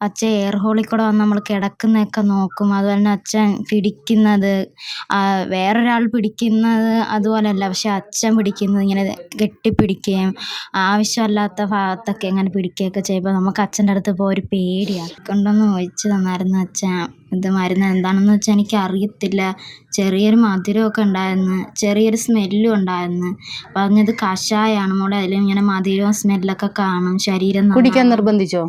അച്ഛൻ എയർ ഹോളിൽ കൂടെ വന്ന് നമ്മൾ കിടക്കുന്നതൊക്കെ നോക്കും. അതുപോലെ തന്നെ അച്ഛൻ പിടിക്കുന്നത് വേറൊരാൾ പിടിക്കുന്നത് അതുപോലെയല്ല. പക്ഷെ അച്ഛൻ പിടിക്കുന്നത് ഇങ്ങനെ കെട്ടിപ്പിടിക്കുകയും ആവശ്യമല്ലാത്ത ഭാഗത്തൊക്കെ ഇങ്ങനെ പിടിക്കുകയൊക്കെ ചെയ്യുമ്പോൾ നമുക്ക് അച്ഛന്റെ അടുത്ത് പോയി ഒരു പേടിയാണ് കൊണ്ടൊന്ന് ഒഴിച്ച് തന്നായിരുന്നു അച്ഛൻ. ഇത് മരുന്ന് എന്താണെന്ന് വെച്ചാൽ എനിക്ക് അറിയത്തില്ല ചെറിയൊരു മധുരമൊക്കെ ഉണ്ടായിരുന്നു. ചെറിയൊരു സ്മെല്ലും ഉണ്ടായിരുന്നു. പറഞ്ഞത് കഷായമാണ് മോളെ. അതിൽ ഇങ്ങനെ മധുരവും സ്മെല്ലൊക്കെ കാണും. ശരീരം കുടിക്കാൻ നിർബന്ധിച്ചോ?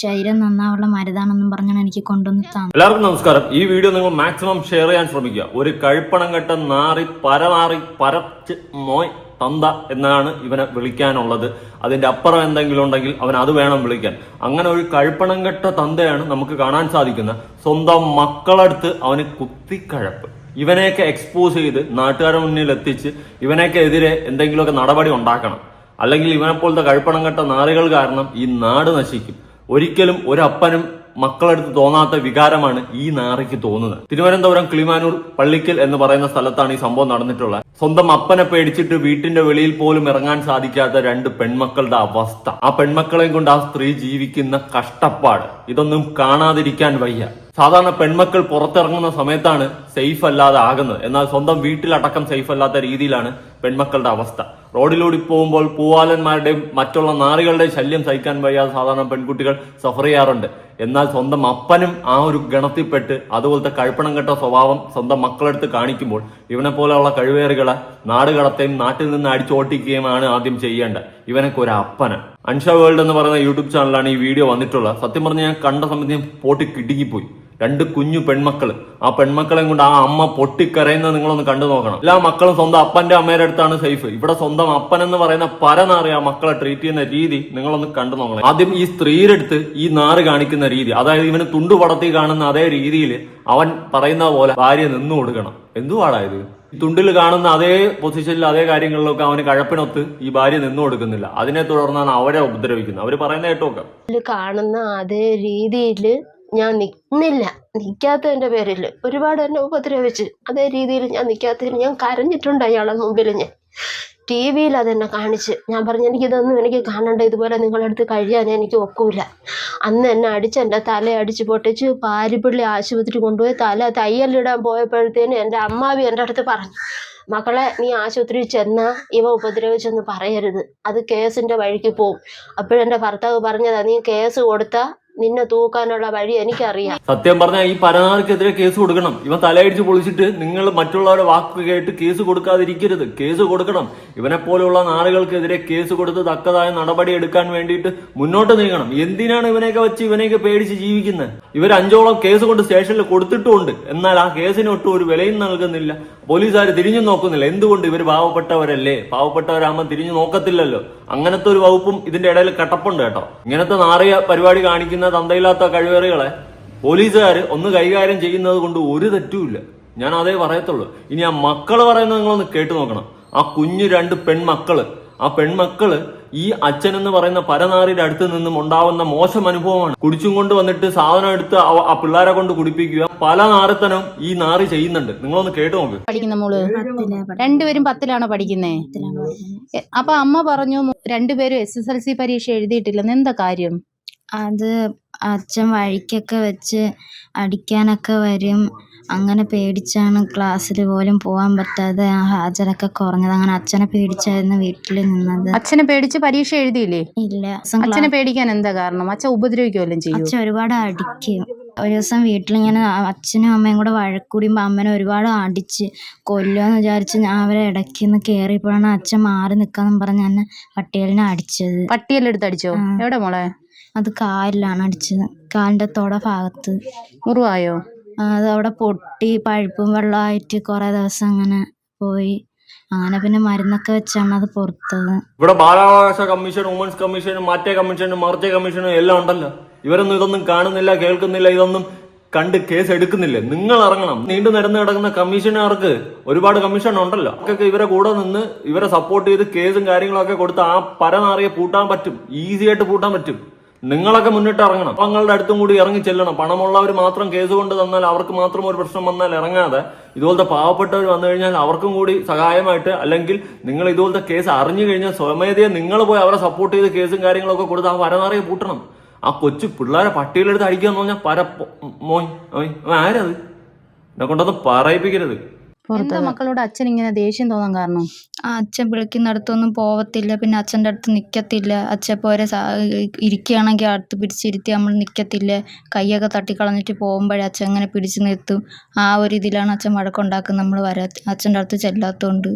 ശരീരം നന്നാവുള്ള മരുതാണെന്നും പറഞ്ഞാണ് എനിക്ക് കൊണ്ടുവന്ന് തന്നെ എല്ലാവർക്കും നമസ്കാരം. ഈ വീഡിയോ നിങ്ങൾ മാക്സിമം ഷെയർ ചെയ്യാൻ ശ്രമിക്കുക. ഒരു കഴിപ്പണം കെട്ട നാറി പരമാറി പരച്ച് മോയ് തന്ത എന്നാണ് ഇവനെ വിളിക്കാനുള്ളത്. അതിന്റെ അപ്പുറം എന്തെങ്കിലും ഉണ്ടെങ്കിൽ അവൻ അത് വേണം വിളിക്കാൻ. അങ്ങനെ ഒരു കഴിപ്പണം കെട്ട തന്തയാണ് നമുക്ക് കാണാൻ സാധിക്കുന്ന സ്വന്തം മക്കളടുത്ത് അവന് കുത്തിക്കഴപ്പ്. ഇവനെയൊക്കെ എക്സ്പോസ് ചെയ്ത് നാട്ടുകാരുടെ മുന്നിൽ എത്തിച്ച് ഇവനെയൊക്കെ എതിരെ എന്തെങ്കിലുമൊക്കെ നടപടി ഉണ്ടാക്കണം. അല്ലെങ്കിൽ ഇവനെപ്പോലത്തെ കഴിപ്പണം കെട്ട നാറികൾ കാരണം ഈ നാട് നശിക്കും. ഒരിക്കലും ഒരപ്പനും മക്കളടുത്ത് തോന്നാത്ത വികാരമാണ് ഈ നാറയ്ക്ക് തോന്നുന്നത്. തിരുവനന്തപുരം കിളിമാനൂർ പള്ളിക്കൽ എന്ന് പറയുന്ന സ്ഥലത്താണ് ഈ സംഭവം നടന്നിട്ടുള്ളത്. സ്വന്തം അപ്പനെ പേടിച്ചിട്ട് വീട്ടിന്റെ വെളിയിൽ പോലും ഇറങ്ങാൻ സാധിക്കാത്ത രണ്ട് പെൺമക്കളുടെ അവസ്ഥ. ആ പെൺമക്കളെയും കൊണ്ട് ആ സ്ത്രീ ജീവിക്കുന്ന കഷ്ടപ്പാട്. ഇതൊന്നും കാണാതിരിക്കാൻ വയ്യ. സാധാരണ പെൺമക്കൾ പുറത്തിറങ്ങുന്ന സമയത്താണ് സേഫ് അല്ലാതെ ആകുന്നത്. എന്നാൽ സ്വന്തം വീട്ടിലടക്കം സേഫ് അല്ലാത്ത രീതിയിലാണ് പെൺമക്കളുടെ അവസ്ഥ. റോഡിലൂടെ പോകുമ്പോൾ പൂവാലന്മാരുടെയും മറ്റുള്ള നാറികളുടെയും ശല്യം സഹിക്കാൻ വയ്യാതെ സാധാരണ പെൺകുട്ടികൾ സഫർ ചെയ്യാറുണ്ട്. എന്നാൽ സ്വന്തം അപ്പനും ആ ഒരു ഗണത്തിൽപ്പെട്ട് അതുപോലത്തെ കഴുപ്പണം കെട്ട സ്വഭാവം സ്വന്തം മക്കളെടുത്ത് കാണിക്കുമ്പോൾ ഇവനെ പോലെയുള്ള കഴിവേറുകളെ നാട് കടത്തുകയും നാട്ടിൽ നിന്ന് അടിച്ചോട്ടിക്കുകയുമാണ് ആദ്യം ചെയ്യേണ്ടത് ഇവനൊക്കെ ഒരു അപ്പന്. അൻഷ വേൾഡ് എന്ന് പറയുന്ന യൂട്യൂബ് ചാനലാണ് ഈ വീഡിയോ വന്നിട്ടുള്ളത്. സത്യം പറഞ്ഞ് ഞാൻ കണ്ട സമയത്ത് ഞാൻ പോട്ടി കിടുങ്ങിപ്പോയി രണ്ട് കുഞ്ഞു പെൺമക്കൾ ആ പെൺമക്കളെയും കൊണ്ട് ആ അമ്മ പൊട്ടിക്കരയുന്നത് നിങ്ങളൊന്ന് കണ്ടു നോക്കണം. എല്ലാ മക്കളും സ്വന്തം അപ്പന്റെ അമ്മയുടെ അടുത്താണ് സേഫ്. ഇവിടെ സ്വന്തം അപ്പൻ എന്ന് പറയുന്ന പരനാറി ആ മക്കളെ ട്രീറ്റ് ചെയ്യുന്ന രീതി നിങ്ങളൊന്ന് കണ്ടു നോക്കണം. ആദ്യം ഈ സ്ത്രീയുടെ അടുത്ത് ഈ നാറ് കാണിക്കുന്ന രീതി അതായത് ഇവന് തുണ്ടു പടത്തി കാണുന്ന അതേ രീതിയിൽ അവൻ പറയുന്ന പോലെ ഭാര്യ നിന്നു കൊടുക്കണം. എന്തുവാടാ തുണ്ടിൽ കാണുന്ന അതേ പൊസിഷനിൽ അതേ കാര്യങ്ങളിലൊക്കെ അവന് കഴപ്പിനൊത്ത് ഈ ഭാര്യ നിന്നു കൊടുക്കുന്നില്ല. അതിനെ തുടർന്നാണ് അവരെ ഉപദ്രവിക്കുന്നത്. അവർ പറയുന്ന കേട്ടോക്കെ. കാണുന്ന അതേ രീതിയിൽ ഞാൻ നിന്നില്ല. നിൽക്കാത്തതിന്റെ പേരിൽ ഒരുപാട് എന്നെ ഉപദ്രവിച്ച്. അതേ രീതിയിൽ ഞാൻ നിൽക്കാത്തതിന് ഞാൻ കരഞ്ഞിട്ടുണ്ട് അയാളെ മുമ്പിൽ ഞാൻ. ടി വിയിൽ അതെന്നെ കാണിച്ച് ഞാൻ പറഞ്ഞു എനിക്കിതൊന്നും എനിക്ക് കാണണ്ട. ഇതുപോലെ നിങ്ങളുടെ അടുത്ത് കഴിയാൻ എനിക്ക് ഒക്കൂല. അന്ന് എന്നെ അടിച്ച് എന്റെ തല അടിച്ച് പൊട്ടിച്ച് പാരിപ്പള്ളി ആശുപത്രി കൊണ്ടുപോയി തല തയ്യലിടാൻ പോയപ്പോഴത്തേന് എന്റെ അമ്മാവി എന്റെ അടുത്ത് പറഞ്ഞു മക്കളെ നീ ആശുപത്രിയിൽ ചെന്നാൽ ഇവ ഉപദ്രവിച്ചെന്ന് പറയരുത്. അത് കേസിന്റെ വഴിക്ക് പോവും. അപ്പോഴെന്റെ ഭർത്താവ് പറഞ്ഞതാ നീ കേസ് കൊടുത്താൽ നിന്നെ തൂക്കാനുള്ള വഴി എനിക്കറിയാം. സത്യം പറഞ്ഞാൽ ഈ പരനാർക്കെതിരെ കേസ് കൊടുക്കണം. ഇവൻ തലയടിച്ച് പൊളിച്ചിട്ട് നിങ്ങൾ മറ്റുള്ളവരുടെ വാക്ക് കേട്ട് കേസ് കൊടുക്കാതിരിക്കരുത്. കേസ് കൊടുക്കണം. ഇവനെ പോലെയുള്ള നാളുകൾക്കെതിരെ കേസ് കൊടുത്ത് തക്കതായ നടപടി എടുക്കാൻ വേണ്ടിയിട്ട് മുന്നോട്ട് നീങ്ങണം. എന്തിനാണ് ഇവനെയൊക്കെ വെച്ച് ഇവനെയൊക്കെ പേടിച്ച് ജീവിക്കുന്നത് ഇവർ അഞ്ചോളം കേസ് കൊണ്ട് സ്റ്റേഷനിൽ കൊടുത്തിട്ടുമുണ്ട്. എന്നാൽ ആ കേസിന് ഒരു വിലയും നൽകുന്നില്ല. പോലീസുകാർ തിരിഞ്ഞു നോക്കുന്നില്ല. എന്തുകൊണ്ട് ഇവർ പാവപ്പെട്ടവരല്ലേ? പാവപ്പെട്ടവരാകുമ്പോൾ തിരിഞ്ഞു നോക്കത്തില്ലല്ലോ. അങ്ങനത്തെ ഒരു വകുപ്പും ഇതിന്റെ ഇടയിൽ കട്ടപ്പുണ്ട് കേട്ടോ. ഇങ്ങനത്തെ നാറിയ പരിപാടി കാണിക്കുന്ന തന്തയില്ലാത്ത കഴിവേറികളെ പോലീസുകാർ ഒന്ന് കൈകാര്യം ചെയ്യുന്നത് കൊണ്ട് ഒരു തെറ്റുമില്ല ഞാൻ അതേ പറയത്തുള്ളൂ. ഇനി ആ മക്കൾ പറയുന്നത് നിങ്ങളൊന്ന് കേട്ടു നോക്കണം. ആ കുഞ്ഞു രണ്ട് പെൺമക്കൾ. ആ പെൺമക്കൾ ഈ അച്ഛൻ എന്ന് പറയുന്ന പരനാറിയുടെ അടുത്ത് നിന്നും ഉണ്ടാവുന്ന മോശം അനുഭവമാണ്. കുടിച്ചും കൊണ്ട് വന്നിട്ട് സാധനം എടുത്ത് ആ പിള്ളേരെ കൊണ്ട് കുടിപ്പിക്കുക. പല നാറിത്തനം ഈ നാറി ചെയ്യുന്നുണ്ട്. നിങ്ങളൊന്ന് കേട്ട് നോക്ക്. പഠിക്കുന്ന മോൾ. രണ്ടുപേരും പത്തിലാണോ പഠിക്കുന്നേ? അപ്പൊ അമ്മ പറഞ്ഞു രണ്ടുപേരും എസ് എസ് എൽ സി പരീക്ഷ എഴുതിയിട്ടില്ലെന്ന്. എന്താ കാര്യം? അത് അച്ഛൻ വഴിക്കൊക്കെ വെച്ച് അടിക്കാനൊക്കെ വരും. അങ്ങനെ പേടിച്ചാണ് ക്ലാസ്സിൽ പോലും പോകാൻ പറ്റാതെ ആ ഹാജരൊക്കെ കുറഞ്ഞത്. അങ്ങനെ അച്ഛനെ പേടിച്ചായിരുന്നു വീട്ടിൽ നിന്നത്. അച്ഛനെ പേടിച്ച് പരീക്ഷ എഴുതിയില്ലേ? ഇല്ല. അച്ഛനെ പേടിക്കാൻ എന്താ കാരണം? അച്ഛൻ ഉപദ്രവിക്കുമല്ലോ ചെയ്യും. അച്ഛൻ ഒരുപാട് അടിക്കും. ഒരു ദിവസം വീട്ടിലിങ്ങനെ അച്ഛനും അമ്മയും കൂടെ വഴക്കൂടിയുമ്പോൾ അമ്മനെ ഒരുപാട് അടിച്ച് കൊല്ലുമെന്ന് വിചാരിച്ച് ഞാൻ അവരെ ഇടയ്ക്ക് നിന്ന് കയറിയപ്പോഴാണ് അച്ഛൻ മാറി നിൽക്കാന്ന് പറഞ്ഞ് എന്നെ പട്ടിയലിനെ അടിച്ചത്. പട്ടിയലെടുത്ത് അടിച്ചോ? എവിടെ മോളെ? അത് കാലിലാണ് അടിച്ചത്. കാലിന്റെ തൊട ഭാഗത്ത്. മുറിവായോ ആ, അത് അവിടെ പൊട്ടി പഴുപ്പും വെള്ളമായിട്ട് കുറേ ദിവസം അങ്ങനെ പോയി. അങ്ങനെ പിന്നെ മരുന്നൊക്കെ വെച്ചാണ് അത് പുറത്തത്. ഇവിടെ ബാലാവകാശ കമ്മീഷൻ വുമൻസ് കമ്മീഷനും മറ്റേ കമ്മീഷനും മറിച്ച കമ്മീഷനും എല്ലാം ഉണ്ടല്ലോ. ഇവരൊന്നും ഇതൊന്നും കാണുന്നില്ല കേൾക്കുന്നില്ല ഇതൊന്നും കണ്ട് കേസ് എടുക്കുന്നില്ല. നിങ്ങൾ ഇറങ്ങണം. നീണ്ടു നിരന്ന് കിടക്കുന്ന കമ്മീഷനുകാർക്ക് ഒരുപാട് കമ്മീഷൻ ഉണ്ടല്ലോ. അവർക്കൊക്കെ ഇവരെ കൂടെ നിന്ന് ഇവരെ സപ്പോർട്ട് ചെയ്ത് കേസും കാര്യങ്ങളൊക്കെ കൊടുത്ത് ആ പരനാറിയെ പൂട്ടാൻ പറ്റും. ഈസി ആയിട്ട് പൂട്ടാൻ പറ്റും. നിങ്ങളൊക്കെ മുന്നിട്ട് ഇറങ്ങണം. പാവങ്ങളുടെ അടുത്തും കൂടി ഇറങ്ങി ചെല്ലണം. പണമുള്ളവർ മാത്രം കേസ് കൊണ്ട് തന്നാൽ അവർക്ക് മാത്രം ഒരു പ്രശ്നം വന്നാൽ ഇറങ്ങാതെ ഇതുപോലത്തെ പാവപ്പെട്ടവർ വന്നു കഴിഞ്ഞാൽ അവർക്കും കൂടി സഹായമായിട്ട് അല്ലെങ്കിൽ നിങ്ങൾ ഇതുപോലത്തെ കേസ് അറിഞ്ഞു കഴിഞ്ഞാൽ സ്വമേധയെ നിങ്ങൾ പോയി അവരെ സപ്പോർട്ട് ചെയ്ത് കേസും കാര്യങ്ങളൊക്കെ കൊടുത്ത് ആ വരനറിയെ പൂട്ടണം. ആ കൊച്ചു പിള്ളേരെ പട്ടിയിലെടുത്ത് അടിക്കാന്ന് പറഞ്ഞാൽ പര മോയ് ആരത്? എന്നെ കൊണ്ടൊന്നും പറയിപ്പിക്കരുത്. എന്താ മക്കളോട് അച്ഛൻ ഇങ്ങനെ ദേഷ്യം തോന്നാൻ കാരണം? ആ അച്ഛൻ വിളിക്കുന്നിടത്തൊന്നും പോവത്തില്ല. പിന്നെ അച്ഛന്റെ അടുത്ത് നിൽക്കത്തില്ല അച്ഛൻ പോരെ ഇരിക്കുകയാണെങ്കിൽ അടുത്ത് പിടിച്ചിരുത്തി നമ്മൾ നിൽക്കത്തില്ല കൈയൊക്കെ തട്ടിക്കളഞ്ഞിട്ട് പോകുമ്പോഴേ അച്ഛൻ അങ്ങനെ പിടിച്ചു നിർത്തും. ആ ഒരു ഇതിലാണ് അച്ഛൻ വഴക്കുണ്ടാക്കുന്നത്. നമ്മൾ വരാ അച്ഛന്റെ അടുത്ത് ചെല്ലാത്തതുകൊണ്ട്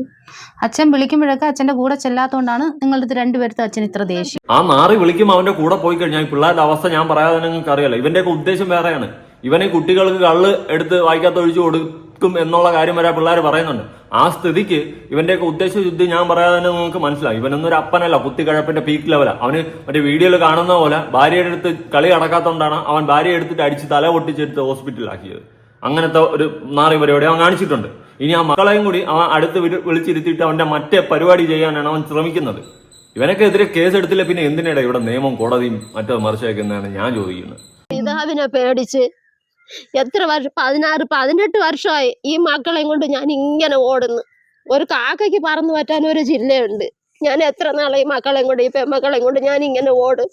അച്ഛൻ വിളിക്കുമ്പോഴൊക്കെ അച്ഛന്റെ കൂടെ ചെല്ലാത്തതുകൊണ്ടാണ് നിങ്ങളുടെ അടുത്ത് രണ്ടുപേരത്തെ അച്ഛൻ ഇത്ര ദേഷ്യം. ആ നാറി വിളിക്കുമ്പോൾ അവന്റെ കൂടെ പോയി കഴിഞ്ഞാൽ ഈ പിള്ളേരുടെ അവസ്ഥ ഞാൻ പറയാതെ നിങ്ങൾക്ക് അറിയാലോ ഇവന്റെയൊക്കെ ഉദ്ദേശം വേറെയാണ്. ഇവനെ കുട്ടികൾക്ക് കള്ള് എടുത്ത് വായിക്കാത്ത ഒഴിച്ചു കൊടുക്കും. എന്നുള്ള കാര്യം വരെ പിള്ളേർ പറയുന്നുണ്ട്. ആ സ്ഥിതിക്ക് ഇവന്റെയൊക്കെ ഉദ്ദേശ ശുദ്ധി ഞാൻ പറയാതെ തന്നെ നിങ്ങൾക്ക് മനസ്സിലാവും ഇവനൊന്നും ഒരു അപ്പനല്ല കുത്തിക്കഴപ്പിന്റെ പീക്ക് ലെവലാണ് അവന് മറ്റേ വീഡിയോയിൽ കാണുന്ന പോലെ ഭാര്യയുടെ അടുത്ത് കളി അടക്കാത്തോണ്ടാണ് അവൻ ഭാര്യ എടുത്തിട്ട് അടിച്ച് തല പൊട്ടിച്ചെടുത്ത് ഹോസ്പിറ്റലിലാക്കിയത്. അങ്ങനത്തെ ഒരു നാറി പരിപാടി അവൻ കാണിച്ചിട്ടുണ്ട്. ഇനി ആ മക്കളെയും കൂടി അവൻ അടുത്ത് വിളി- വിളിച്ചിരുത്തിയിട്ട് അവന്റെ മറ്റേ പരിപാടി ചെയ്യാനാണ് അവൻ ശ്രമിക്കുന്നത്. ഇവനൊക്കെ എതിരെ കേസ് എടുത്തില്ല പിന്നെ എന്തിനാണ് ഇവിടെ നിയമം കോടതിയും മറ്റോ മറിച്ചേക്കുന്നതാണ് ഞാൻ ചോദിക്കുന്നത് പിതാവിനെ പേടിച്ച് എത്ര വർഷം? പതിനാറ് പതിനെട്ട് വർഷമായി ഈ മക്കളെയും കൊണ്ട് ഞാൻ ഇങ്ങനെ ഓടുന്നു. ഒരു കാക്കയ്ക്ക് പറന്നു പറ്റാൻ ഒരു ജില്ലയുണ്ട്. ഞാൻ എത്ര നാളെ ഈ മക്കളെയും കൊണ്ട് ഈ പെമ്മക്കളെയും കൊണ്ട് ഞാൻ ഇങ്ങനെ ഓടും.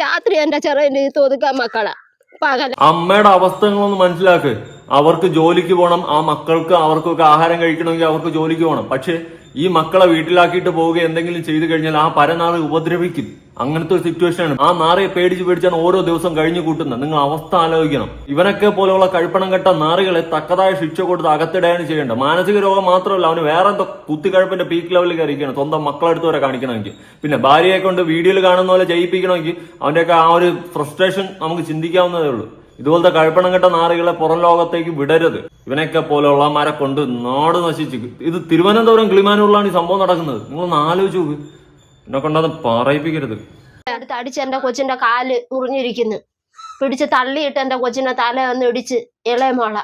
രാത്രി എന്റെ ചെറിയ തോതുക്ക മക്കളാ. പകല അമ്മയുടെ അവസ്ഥകളൊന്ന് മനസ്സിലാക്ക്. അവർക്ക് ജോലിക്ക് പോകണം ആ മക്കൾക്ക് അവർക്കൊക്കെ ആഹാരം കഴിക്കണമെങ്കിൽ അവർക്ക് ജോലിക്ക് പോകണം പക്ഷെ ഈ മക്കളെ വീട്ടിലാക്കിയിട്ട് പോവുക എന്തെങ്കിലും ചെയ്തു കഴിഞ്ഞാൽ ആ പരനാറി ഉപദ്രവിക്കും. അങ്ങനത്തെ ഒരു സിറ്റുവേഷൻ ആണ്. ആ നാറിയെ പേടിച്ച് പേടിച്ചാണ് ഓരോ ദിവസം കഴിഞ്ഞു കൂട്ടുന്നത്. നിങ്ങൾ അവസ്ഥ ആലോചിക്കണം. ഇവനൊക്കെ പോലെയുള്ള കഴിപ്പണം കെട്ട നാറികളെ തക്കതായ ശിക്ഷ കൊടുത്ത് അകത്തിടയാണ് ചെയ്യേണ്ടത്. മാനസിക രോഗം മാത്രമല്ല അവന് വേറെ എന്തോ കുത്തിക്കഴപ്പിന്റെ പീക്ക് ലെവലിൽ കയറിക്കണം സ്വന്തം മക്കളെടുത്ത് വരെ കാണിക്കണമെങ്കിൽ. പിന്നെ ഭാര്യയെ കൊണ്ട് വീഡിയോയിൽ കാണുന്ന പോലെ ജയിപ്പിക്കണമെങ്കിൽ അവന്റെയൊക്കെ ആ ഒരു ഫ്രസ്ട്രേഷൻ നമുക്ക് ചിന്തിക്കാവുന്നതേ ഉള്ളൂ. ഇതുപോലത്തെ കഴുപ്പണം കെട്ട നാറികളെ പുറം ലോകത്തേക്ക് വിടരുത്. ഇവനൊക്കെ പോലെയുള്ളമാരെ കൊണ്ട് നാട് നശിച്ചു ഇത് തിരുവനന്തപുരം കിളിമാനൂരിലാണ് ഈ സംഭവം നടക്കുന്നത്. നിങ്ങളൊന്ന് ആലോചിച്ച് നോക്ക്. എന്നെ കൊണ്ടത് പറയിപ്പിക്കരുത്. അടുത്ത് അടിച്ച് എന്റെ കൊച്ചിന്റെ കാൽ മുറിഞ്ഞിരിക്കുന്നു. പിടിച്ച് തള്ളിയിട്ട് എന്റെ കൊച്ചിന്റെ തല ഒന്ന് ഇടിച്ച് ഇളയമോള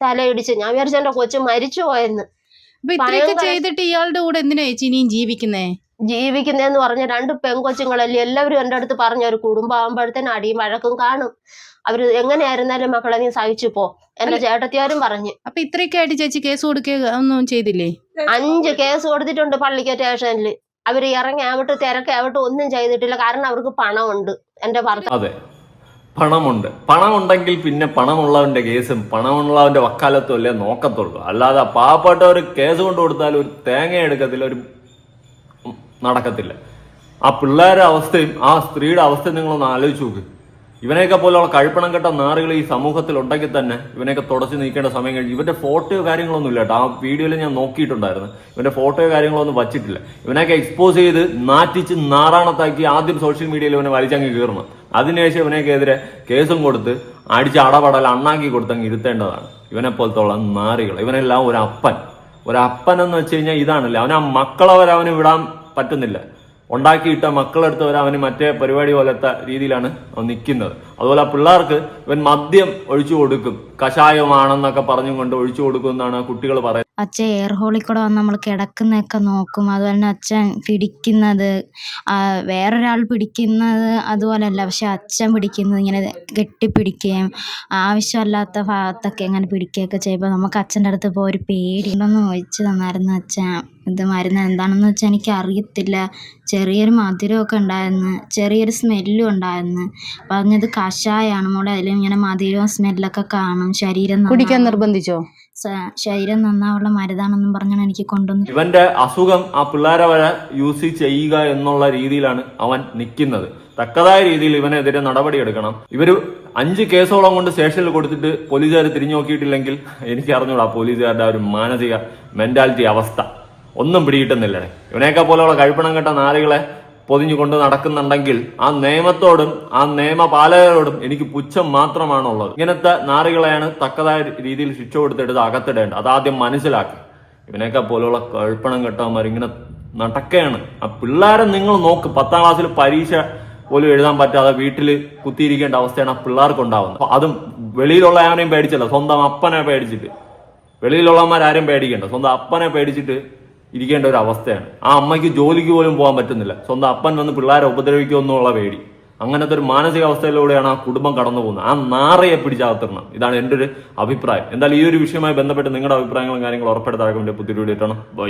തല ഇടിച്ച്. ഞാൻ വിചാരിച്ച എന്റെ കൊച്ചു മരിച്ചു പോയെന്ന്. അപ്പൊ ഇത്രയൊക്കെ ചെയ്തിട്ട് ഇയാളുടെ കൂടെ എന്തിനാ ചേച്ചി ഇനിയും ജീവിക്കുന്നേ? ജീവിക്കുന്നതെന്ന് പറഞ്ഞ രണ്ട് പെൺകൊച്ചുങ്ങളല്ലേ എല്ലാവരും എന്റെ അടുത്ത് പറഞ്ഞ ഒരു കുടുംബമാകുമ്പോഴത്തേനും അടിയും വഴക്കും കാണും. അവർ എങ്ങനെയായിരുന്നാലും മക്കളെ നീ സഹിച്ചു പോ എന്റെ ചേട്ടത്തിയാരും പറഞ്ഞു. അപ്പൊ ഇത്രയൊക്കെ ആയിട്ട് ചേച്ചി കേസ് കൊടുക്കുക ഒന്നും ചെയ്തില്ലേ? അഞ്ച് കേസ് കൊടുത്തിട്ടുണ്ട് പള്ളിക്ക സ്റ്റേഷനിൽ അവർ ഇറങ്ങി ആവട്ടെ തിരക്കി ആവട്ടെ ഒന്നും ചെയ്തിട്ടില്ല. കാരണം അവർക്ക് പണമുണ്ട്. എന്റെ ഭർത്താവ് അതെ. പണമുണ്ട്. പണമുണ്ടെങ്കിൽ പിന്നെ പണമുള്ളവന്റെ കേസും പണമുള്ളവന്റെ വക്കാലത്തും അല്ലേ നോക്കത്തുള്ളൂ. അല്ലാതെ പാവപ്പെട്ട ഒരു കേസ് കൊണ്ട് കൊടുത്താൽ ഒരു തേങ്ങ എടുക്കത്തില്ല ഒരു നടക്കത്തില്ല. ആ പിള്ളേരുടെ അവസ്ഥയും ആ സ്ത്രീയുടെ അവസ്ഥയും നിങ്ങളൊന്ന് ആലോചിച്ച് നോക്ക്. ഇവനെയൊക്കെ പോലെയുള്ള കഴിപ്പണം കെട്ട നാറുകൾ ഈ സമൂഹത്തിൽ ഉണ്ടെങ്കിൽ തന്നെ ഇവനെയൊക്കെ തുടച്ചു നീക്കേണ്ട സമയം കഴിഞ്ഞു ഇവന്റെ ഫോട്ടോയോ കാര്യങ്ങളൊന്നും ഇല്ല കേട്ടോ. ആ വീഡിയോയിൽ ഞാൻ നോക്കിയിട്ടുണ്ടായിരുന്നു. ഇവന്റെ ഫോട്ടോയോ കാര്യങ്ങളൊന്നും വച്ചിട്ടില്ല. ഇവനെയൊക്കെ എക്സ്പോസ് ചെയ്ത് നാറ്റിച്ച് നാറാണത്താക്കി ആദ്യം സോഷ്യൽ മീഡിയയിൽ ഇവനെ വലിച്ചങ്ങ് കീറണം. അതിനുശേഷം ഇവനെയൊക്കെ എതിരെ കേസും കൊടുത്ത് അടിച്ച് അടപടൽ അണ്ണാക്കി കൊടുത്തങ്ങ് ഇരുത്തേണ്ടതാണ്. ഇവനെ പോലത്തുള്ള നാറികൾ. ഇവനെല്ലാം ഒരു അപ്പൻ. ഒരു അപ്പൻ എന്ന് വെച്ച് കഴിഞ്ഞാൽ ഇതാണല്ലേ. അവനാ ആ മക്കളെ വരെ അവന് വിടാൻ പറ്റുന്നില്ല. ഉണ്ടാക്കിയിട്ട മക്കളെടുത്ത് വരെ അവന് മറ്റേ പരിപാടി പോലത്തെ രീതിയിലാണ് അവൻ നിൽക്കുന്നത് അതുപോലെ ആ പിള്ളേർക്ക് ഇവൻ മദ്യം ഒഴിച്ചു കൊടുക്കും. കഷായമാണെന്നൊക്കെ പറഞ്ഞും കൊണ്ട് ഒഴിച്ചു കൊടുക്കും എന്നാണ് കുട്ടികൾ പറയുന്നത്. അച്ഛൻ എയർ ഹോളിൽ കൂടെ വന്ന് നമ്മൾ കിടക്കുന്നതൊക്കെ നോക്കും. അതുപോലെ തന്നെ അച്ഛൻ പിടിക്കുന്നത് വേറൊരാൾ പിടിക്കുന്നത് അതുപോലെയല്ല പക്ഷെ അച്ഛൻ പിടിക്കുന്നത് ഇങ്ങനെ കെട്ടിപ്പിടിക്കുകയും ആവശ്യമല്ലാത്ത ഭാഗത്തൊക്കെ ഇങ്ങനെ പിടിക്കുകയൊക്കെ ചെയ്യുമ്പോൾ നമുക്ക് അച്ഛന്റെ അടുത്ത് പോയി ഒരു പേടി ഉണ്ടെന്ന് ചോദിച്ചു തന്നായിരുന്നു അച്ഛൻ. ഇത് മരുന്ന് എന്താണെന്ന് വെച്ചാൽ എനിക്ക് അറിയത്തില്ല ചെറിയൊരു മധുരമൊക്കെ ഉണ്ടായിരുന്നു. ചെറിയൊരു സ്മെല്ലും ഉണ്ടായിരുന്നു. പറഞ്ഞത് കഷായമാണ് മോളെ. അതിൽ ഇങ്ങനെ മധുരവും സ്മെല്ലൊക്കെ കാണും. ശരീരം കുടിക്കാൻ നിർബന്ധിച്ചോ? ശരീരം നന്നാവുള്ള മരുതാണെന്നും പറഞ്ഞാണ് എനിക്ക് കൊണ്ടുവന്നത്. ഇവന്റെ അസുഖം ആ പിള്ളേരെ വരെ യൂസ് ചെയ്യുക എന്നുള്ള രീതിയിലാണ് അവൻ നിൽക്കുന്നത്. തക്കതായ രീതിയിൽ ഇവനെതിരെ നടപടിയെടുക്കണം. ഇവർ അഞ്ച് കേസോളം കൊണ്ട് സ്റ്റേഷനിൽ കൊടുത്തിട്ട് പോലീസുകാർ തിരിഞ്ഞു നോക്കിയിട്ടില്ലെങ്കിൽ എനിക്ക് അറിഞ്ഞൂടാ പോലീസുകാരുടെ ആ ഒരു മാനസിക മെന്റാലിറ്റി അവസ്ഥ. ഒന്നും പിടികിട്ടുന്നില്ലേ. ഇവനേക്കാ പോലെയുള്ള കഴിപ്പണം കെട്ട നാലുകളെ പൊതിഞ്ഞു കൊണ്ട് നടക്കുന്നുണ്ടെങ്കിൽ ആ നിയമത്തോടും ആ നിയമപാലകരോടും എനിക്ക് പുച്ഛം മാത്രമാണുള്ളത്. ഇങ്ങനത്തെ നാറികളെയാണ് തക്കതായ രീതിയിൽ ശിക്ഷ കൊടുത്തെടുത്ത് അകത്തിടേണ്ടത്. അതാദ്യം മനസ്സിലാക്കി ഇവനെയൊക്കെ പോലെയുള്ള കഴുപ്പണം കെട്ടവന്മാർ ഇങ്ങനെ നടക്കുകയാണ്. ആ പിള്ളേരെ നിങ്ങൾ നോക്ക്. പത്താം ക്ലാസ്സിൽ പരീക്ഷ പോലും എഴുതാൻ പറ്റാതെ വീട്ടിൽ കുത്തിയിരിക്കേണ്ട അവസ്ഥയാണ് ആ പിള്ളേർക്ക് ഉണ്ടാവുന്നത്. അതും വെളിയിലുള്ള ആരെയും പേടിച്ചല്ല. സ്വന്തം അപ്പനെ പേടിച്ചിട്ട്. വെളിയിലുള്ളവന്മാരാരും പേടിക്കണ്ട. സ്വന്തം അപ്പനെ പേടിച്ചിട്ട് ഇരിക്കേണ്ട ഒരു അവസ്ഥയാണ്. ആ അമ്മയ്ക്ക് ജോലിക്ക് പോലും പോകാൻ പറ്റുന്നില്ല. സ്വന്തം അപ്പൻ വന്ന് പിള്ളേരെ ഉപദ്രവിക്കുമെന്നുള്ള പേടി. അങ്ങനത്തെ ഒരു മാനസികാവസ്ഥയിലൂടെയാണ് ആ കുടുംബം കടന്നു പോകുന്നത്. ആ നാറയെ പിടിച്ചകത്തിടണം. ഇതാണ് എന്റെ ഒരു അഭിപ്രായം. എന്തായാലും ഈ ഒരു വിഷയവുമായി ബന്ധപ്പെട്ട് നിങ്ങളുടെ അഭിപ്രായങ്ങളും കാര്യങ്ങളും ഉറപ്പെടുത്താൻ പുതിയ വീഡിയോ ബൈ.